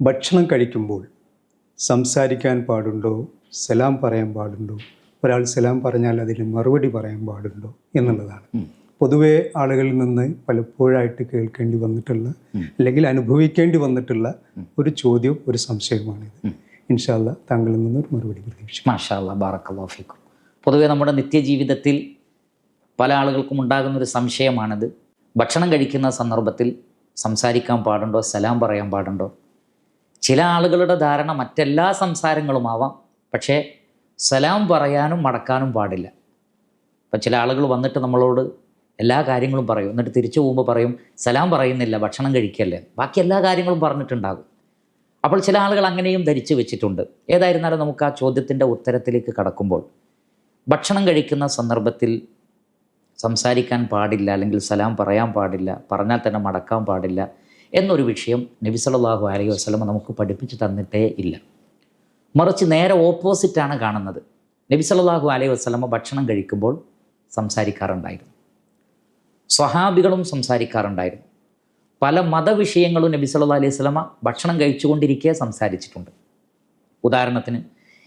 ഭക്ഷണം കഴിക്കുമ്പോൾ സംസാരിക്കാൻ പാടുണ്ടോ? സലാം പറയാൻ പാടുണ്ടോ? ഒരാൾ സലാം പറഞ്ഞാൽ അതിന് മറുപടി പറയാൻ പാടുണ്ടോ എന്നുള്ളതാണ്. പൊതുവേ ആളുകളിൽ നിന്ന് പലപ്പോഴായിട്ട് കേൾക്കേണ്ടി വന്നിട്ടുള്ള അല്ലെങ്കിൽ അനുഭവിക്കേണ്ടി വന്നിട്ടുള്ള ഒരു ചോദ്യവും ഒരു സംശയവുമാണിത് ഇൻഷാല്ല താങ്കളിൽ നിന്നൊരു മറുപടി പ്രതീക്ഷിക്കും മാഷാല്ല പൊതുവെ നമ്മുടെ നിത്യജീവിതത്തിൽ പല ആളുകൾക്കും ഉണ്ടാകുന്ന ഒരു സംശയമാണിത്. ഭക്ഷണം കഴിക്കുന്ന സന്ദർഭത്തിൽ സംസാരിക്കാൻ പാടുണ്ടോ? സലാം പറയാൻ പാടുണ്ടോ? ചില ആളുകളുടെ ധാരണ മറ്റെല്ലാ സംസാരങ്ങളുമാവാം പക്ഷേ സലാം പറയാനും മടക്കാനും പാടില്ല. ഇപ്പം ചില ആളുകൾ വന്നിട്ട് നമ്മളോട് എല്ലാ കാര്യങ്ങളും പറയും. എന്നിട്ട് തിരിച്ചു പോകുമ്പോൾ പറയും സലാം പറയുന്നില്ല ഭക്ഷണം കഴിക്കല്ലേ? ബാക്കി എല്ലാ കാര്യങ്ങളും പറഞ്ഞിട്ടുണ്ടാകും. അപ്പോൾ ചില ആളുകൾ അങ്ങനെയും ധരിച്ചു വെച്ചിട്ടുണ്ട്. ഏതായിരുന്നാലും നമുക്ക് ആ ചോദ്യത്തിന്റെ ഉത്തരത്തിലേക്ക് കടക്കുമ്പോൾ ഭക്ഷണം കഴിക്കുന്ന സന്ദർഭത്തിൽ സംസാരിക്കാൻ പാടില്ല അല്ലെങ്കിൽ സലാം പറയാൻ പാടില്ല പറഞ്ഞാൽ തന്നെ മടക്കാൻ പാടില്ല എന്നൊരു വിഷയം നബി സല്ലല്ലാഹു അലൈഹി വസ്ലമ നമുക്ക് പഠിപ്പിച്ചു തന്നിട്ടേ ഇല്ല. മറിച്ച് നേരെ ഓപ്പോസിറ്റാണ് കാണുന്നത്. നബി സല്ലല്ലാഹു അലൈഹി വസ്ലമ ഭക്ഷണം കഴിക്കുമ്പോൾ സംസാരിക്കാറുണ്ടായിരുന്നു. സ്വഹാബികളും സംസാരിക്കാറുണ്ടായിരുന്നു. പല മതവിഷയങ്ങളും നബി സല്ലല്ലാഹു അലൈഹി വസല്ലമ ഭക്ഷണം കഴിച്ചുകൊണ്ടിരിക്കെ സംസാരിച്ചിട്ടുണ്ട്. ഉദാഹരണത്തിന്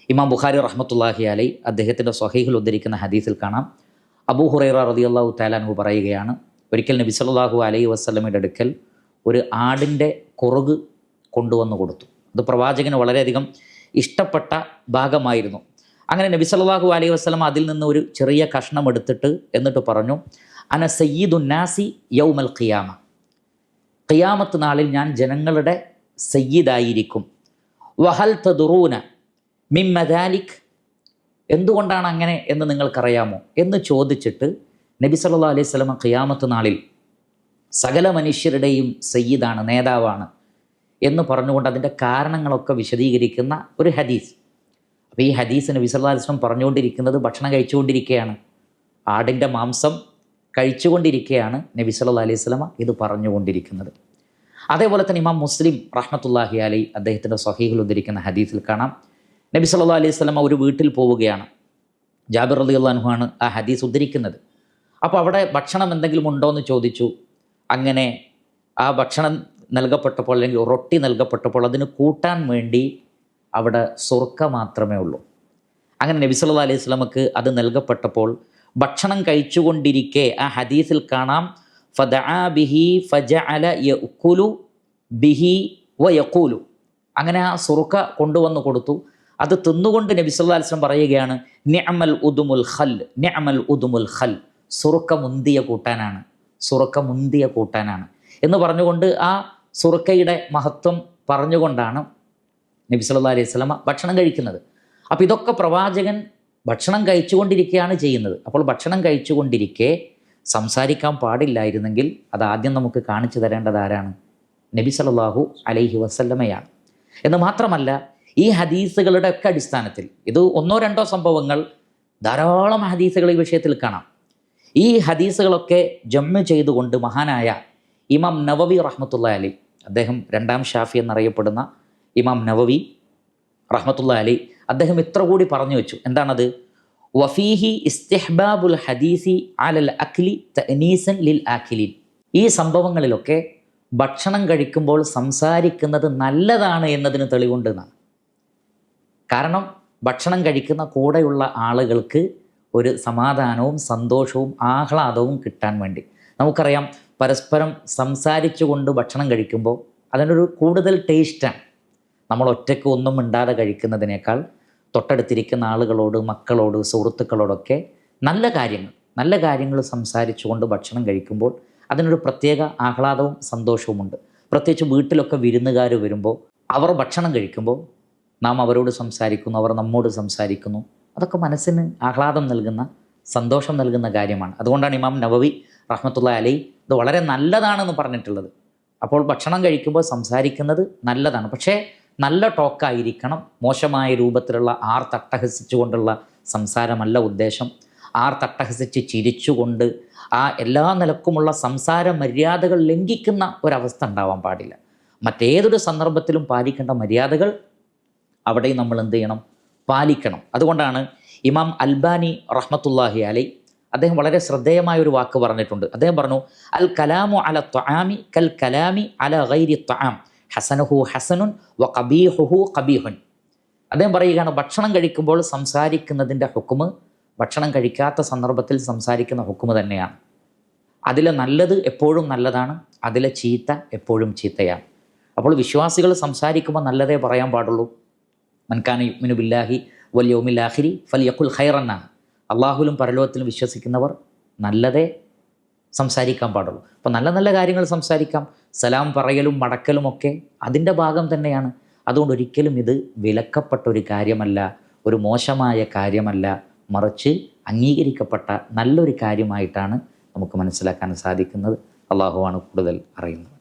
ഇമാം ബുഖാരി റഹ്മത്തുല്ലാഹി അലൈ അദ്ദേഹത്തിന്റെ സ്വഹീഹിൽ ഉദ്ധരിക്കുന്ന ഹദീസിൽ കാണാം. അബൂ ഹുറൈറ റതിയല്ലാഹു തആലാൻഹു പറയുകയാണ് ഒരിക്കൽ നബി സല്ലല്ലാഹു അലൈഹി വസല്ലമയുടെ അടുക്കൽ ഒരു ആടിന്റെ കുറുക് കൊണ്ടുവന്ന് കൊടുത്തു. അത് പ്രവാചകന് വളരെയധികം ഇഷ്ടപ്പെട്ട ഭാഗമായിരുന്നു. അങ്ങനെ നബി സല്ലല്ലാഹു അലൈഹി വസല്ലം അതിൽ നിന്ന് ഒരു ചെറിയ കഷ്ണം എടുത്തിട്ട് എന്നിട്ട് പറഞ്ഞു അന സയ്യിദുന്നാസി യൗമൽ ഖിയാമ. ഖിയാമത്ത് നാളിൽ ഞാൻ ജനങ്ങളുടെ സയ്യിദായിരിക്കും. വഹൽ തദുറൂന മിമ്മദാലിക് എന്തുകൊണ്ടാണ് അങ്ങനെ എന്ന് നിങ്ങൾക്കറിയാമോ? എന്ന് ചോദിച്ചിട്ട് നബി സല്ലാ അലൈഹി വസല്ലം ഖിയാമത്ത് നാളിൽ സകല മനുഷ്യരുടെയും സയ്യിദാണ് നേതാവാണ് എന്ന് പറഞ്ഞുകൊണ്ട് അതിന്റെ കാരണങ്ങളൊക്കെ വിശദീകരിക്കുന്ന ഒരു ഹദീസ്. അപ്പോൾ ഈ ഹദീസിന് വസല്ലം പറഞ്ഞുകൊണ്ടിരിക്കുന്നത് ഭക്ഷണം കഴിച്ചുകൊണ്ടിരിക്കുകയാണ്. ആടിന്റെ മാംസം കഴിച്ചുകൊണ്ടിരിക്കുകയാണ് നബി സല്ലാ അലൈഹി സ്വലമ ഇത് പറഞ്ഞുകൊണ്ടിരിക്കുന്നത്. അതേപോലെ തന്നെ ഇമാം മുസ്ലിം റഹ്മത്തുല്ലാഹി അലൈ അദ്ദേഹത്തിന്റെ സ്വഹീഹിൽ ഉദ്ധരിക്കുന്ന ഹദീസിൽ കാണാം. നബി സല്ലാ അലൈഹി സ്വലമ ഒരു വീട്ടിൽ പോവുകയാണ്. ജാബിർ റളിയല്ലാഹു ആണ് ആ ഹദീസ് ഉദ്ധരിക്കുന്നത്. അപ്പോൾ അവിടെ ഭക്ഷണം എന്തെങ്കിലും ഉണ്ടോ എന്ന് ചോദിച്ചു. അങ്ങനെ ആ ഭക്ഷണം നൽകപ്പെട്ടപ്പോൾ അല്ലെങ്കിൽ റൊട്ടി നൽകപ്പെട്ടപ്പോൾ അതിന് കൂട്ടാൻ വേണ്ടി അവിടെ സുർക്ക മാത്രമേ ഉള്ളൂ. അങ്ങനെ നബി അലൈഹി സ്വലമക്ക് അത് നൽകപ്പെട്ടപ്പോൾ ഭക്ഷണം കഴിച്ചുകൊണ്ടിരിക്കെ ആ ഹദീസിൽ കാണാം ഫദആ ബിഹി ഫജഅല യഅ്കുലു ബിഹി വ യക്കൂലു അങ്ങനെ ആ സുറുക്ക കൊണ്ടുവന്ന് കൊടുത്തു. അത് തിന്നുകൊണ്ട് നബി സല്ലല്ലാഹു അലൈഹി വസല്ലം പറയുകയാണ് നിഅമൽ ഉദുമുൽ ഖൽ നിഅമൽ ഉദുമുൽ ഖൽ. സുറുക്ക മുന്തിയ കൂട്ടാനാണ്. സുറുക്ക മുന്തിയ കൂട്ടാനാണ്. എന്ന് പറഞ്ഞുകൊണ്ട് ആ സുറക്കയുടെ മഹത്വം പറഞ്ഞുകൊണ്ടാണ് നബി സല്ലാ അലൈഹി സ്വലമ ഭക്ഷണം കഴിക്കുന്നത്. അപ്പോൾ ഇതൊക്കെ പ്രവാചകൻ ഭക്ഷണം കഴിച്ചുകൊണ്ടിരിക്കുകയാണ് ചെയ്യുന്നത്. അപ്പോൾ ഭക്ഷണം കഴിച്ചുകൊണ്ടിരിക്കെ സംസാരിക്കാൻ പാടില്ലായിരുന്നെങ്കിൽ അത് ആദ്യം നമുക്ക് കാണിച്ചു തരേണ്ടത് ആരാണ്? നബി സല്ലല്ലാഹു അലൈഹി വസല്ലമയാണ്. എന്ന് മാത്രമല്ല ഈ ഹദീസുകളുടെ ഒക്കെ അടിസ്ഥാനത്തിൽ ഇത് ഒന്നോ രണ്ടോ സംഭവങ്ങൾ ധാരാളം ഹദീസുകൾ ഈ വിഷയത്തിൽ കാണാം. ഈ ഹദീസുകളൊക്കെ ജമ്മ് ചെയ്തുകൊണ്ട് മഹാനായ ഇമാം നവവി റഹ്മത്തുള്ള അലി അദ്ദേഹം രണ്ടാം ഷാഫി എന്നറിയപ്പെടുന്ന ഇമാം നവവി റഹ്മത്തുള്ള അലി അദ്ദേഹം ഇത്ര കൂടി പറഞ്ഞു വെച്ചു. എന്താണത്? വഫീഹി ഇസ്തിഹ്ബാബുൽ ഹദീസി അലൽ അഖ്ലി തനീസൻ ലിൽ ആഖിലിൻ. ഈ സംഭവങ്ങളിലൊക്കെ ഭക്ഷണം കഴിക്കുമ്പോൾ സംസാരിക്കുന്നത് നല്ലതാണ് എന്നതിന് തെളിവുണ്ട് എന്നാണ്. കാരണം ഭക്ഷണം കഴിക്കുന്ന കൂടെയുള്ള ആളുകൾക്ക് ഒരു സമാധാനവും സന്തോഷവും ആഹ്ലാദവും കിട്ടാൻ വേണ്ടി. നമുക്കറിയാം പരസ്പരം സംസാരിച്ചുകൊണ്ട് ഭക്ഷണം കഴിക്കുമ്പോൾ അതിനൊരു കൂടുതൽ ടേസ്റ്റാണ്. നമ്മൾ ഒറ്റയ്ക്ക് ഒന്നും മിണ്ടാതെ കഴിക്കുന്നതിനേക്കാൾ തൊട്ടടുത്തിരിക്കുന്ന ആളുകളോട് മക്കളോട് സുഹൃത്തുക്കളോടൊക്കെ നല്ല കാര്യങ്ങൾ നല്ല കാര്യങ്ങൾ സംസാരിച്ചുകൊണ്ട് ഭക്ഷണം കഴിക്കുമ്പോൾ അതിനൊരു പ്രത്യേക ആഹ്ലാദവും സന്തോഷവുമുണ്ട് പ്രത്യേകിച്ച് വീട്ടിലൊക്കെ വിരുന്നുകാർ വരുമ്പോൾ അവർ ഭക്ഷണം കഴിക്കുമ്പോൾ നാം അവരോട് സംസാരിക്കുന്നു അവർ നമ്മോട് സംസാരിക്കുന്നു. അതൊക്കെ മനസ്സിന് ആഹ്ലാദം നൽകുന്ന സന്തോഷം നൽകുന്ന കാര്യമാണ്. അതുകൊണ്ടാണ് ഇമാം നവവി റഹ്മത്തുള്ള അലൈ ഇത് വളരെ നല്ലതാണെന്ന് പറഞ്ഞിട്ടുള്ളത്. അപ്പോൾ ഭക്ഷണം കഴിക്കുമ്പോൾ സംസാരിക്കുന്നത് നല്ലതാണ്. പക്ഷേ നല്ല ടോക്കായിരിക്കണം. മോശമായ രൂപത്തിലുള്ള ആർ തട്ടഹസിച്ചുകൊണ്ടുള്ള സംസാരമല്ല ഉദ്ദേശം. ആർ തട്ടഹസിച്ച് ചിരിച്ചുകൊണ്ട് ആ എല്ലാ നിലക്കുമുള്ള സംസാര മര്യാദകൾ ലംഘിക്കുന്ന ഒരവസ്ഥ ഉണ്ടാവാൻ പാടില്ല. മറ്റേതൊരു സന്ദർഭത്തിലും പാലിക്കേണ്ട മര്യാദകൾ അവിടെയും നമ്മൾ എന്ത് ചെയ്യണം? പാലിക്കണം. അതുകൊണ്ടാണ് ഇമാം അൽബാനി റഹ്മത്തുല്ലാഹി അലൈ അദ്ദേഹം വളരെ ശ്രദ്ധേയമായ ഒരു വാക്ക് പറഞ്ഞിട്ടുണ്ട്. അദ്ദേഹം പറഞ്ഞു അൽ കലാമു അല ത്വാമി കൽ കലാമി അല ഗൈരി ത്വാം. ഹസനുഹു ഹസനുൻ വ കബീഹുഹു കബീഹുൻ. അദ്ദേഹം പറയുകയാണ് ഭക്ഷണം കഴിക്കുമ്പോൾ സംസാരിക്കുന്നതിന്റെ ഹുക്കുമ് ഭക്ഷണം കഴിക്കാത്ത സന്ദർഭത്തിൽ സംസാരിക്കുന്ന ഹുക്കുമ് തന്നെയാണ്. അതിലെ നല്ലത് എപ്പോഴും നല്ലതാണ് അതിലെ ചീത്ത എപ്പോഴും ചീത്തയാണ്. അപ്പോൾ വിശ്വാസികൾ സംസാരിക്കുമ്പോൾ നല്ലതേ പറയാൻ പാടുള്ളൂ. മൻകാന യുഗ്മിനു ബില്ലാഹി വൽ യൗമില്ലാഹിരി ഫൽ യക്കുൽ ഖൈറന്നാണ് അള്ളാഹുലും പരലോകത്തിലും വിശ്വസിക്കുന്നവർ നല്ലതേ സംസാരിക്കാൻ പാടുള്ളൂ. അപ്പം നല്ല നല്ല കാര്യങ്ങൾ സംസാരിക്കാം. സലാം പറയലും മടക്കലും ഒക്കെ അതിന്റെ ഭാഗം തന്നെയാണ്. അതുകൊണ്ട് ഒരിക്കലും ഇത് വിലക്കപ്പെട്ട ഒരു കാര്യമല്ല ഒരു മോശമായ കാര്യമല്ല. മറിച്ച് അംഗീകരിക്കപ്പെട്ട നല്ലൊരു കാര്യമായിട്ടാണ് നമുക്ക് മനസ്സിലാക്കാൻ സാധിക്കുന്നത്. അള്ളാഹുവാണ് കൂടുതൽ അറിയുന്നത്.